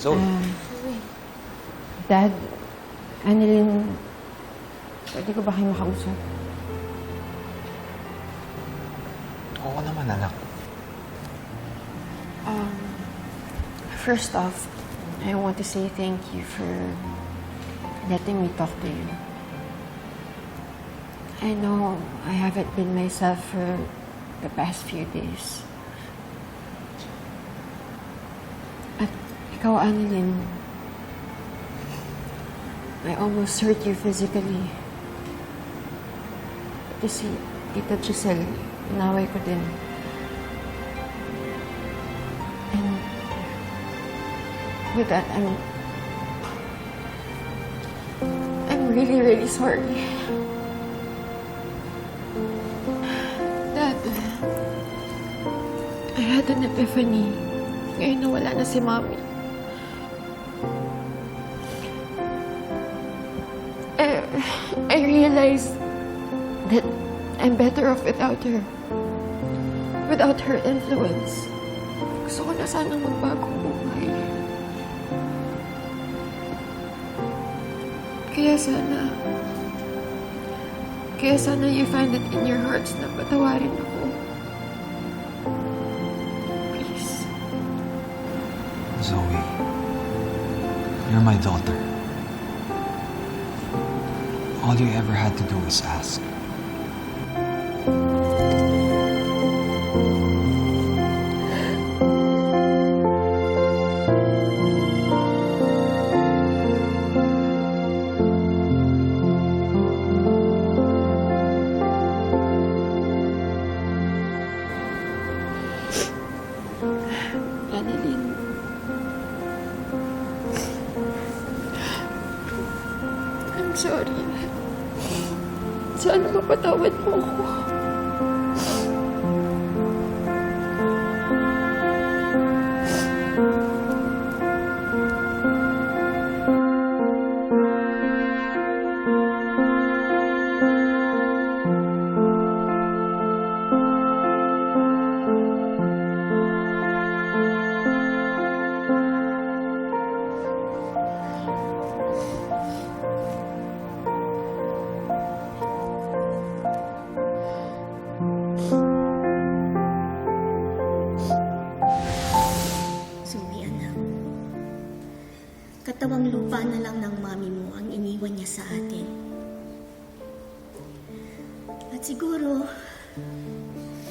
Zoe, Dad, Annalyn, pwede ko ba kayo makausap? oo naman anak. Um, first off, I want to say thank you for letting me talk to you. I know I haven't been myself for the past few days. At ikaw, Annalyn, I almost hurt you physically. Kasi Tita Giselle, inaway ko din. And with that, I'm. I'm really, really sorry. Dad, I had an epiphany. Ngayon na wala na si Mommy. I, I that I'm better off without her. Without her influence. Gusto ko na sanang magbago buhay. Kaya sana... Kaya sana you find it in your hearts na patawarin ako. Please. Zoe, you're my daughter. All you ever had to do is ask. Sorry. Sana mapatawad mo ako. Katawang lupa na lang ng mami mo ang iniwan niya sa atin. At siguro,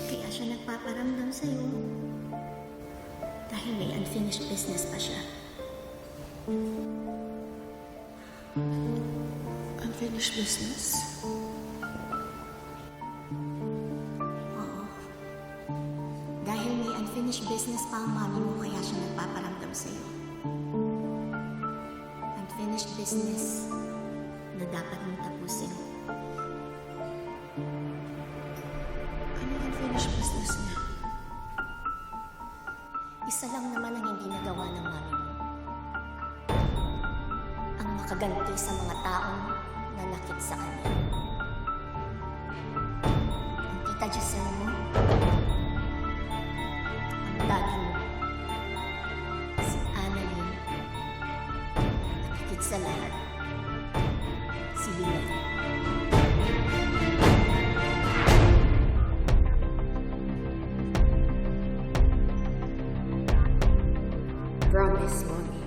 kaya siya nagpaparamdam sa'yo. Dahil may unfinished business pa siya. Unfinished business. Oo. Dahil may unfinished business pa ang mami mo, kaya siya nagpaparamdam sa'yo. Unfinished business na dapat mong tapusin. Ano ang unfinished business niya? Isa lang naman ang hindi nagawa ng mami mo. Ang makaganti sa mga taong Higit sa lahat, si Lynette. Promise, Mommy.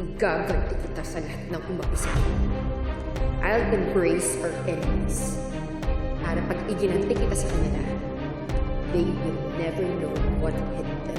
Igaganti kita sa lahat ng umapi sa akin. I'll embrace our enemies. Para pag iginanti kita sa kanila, they will never know what hit them.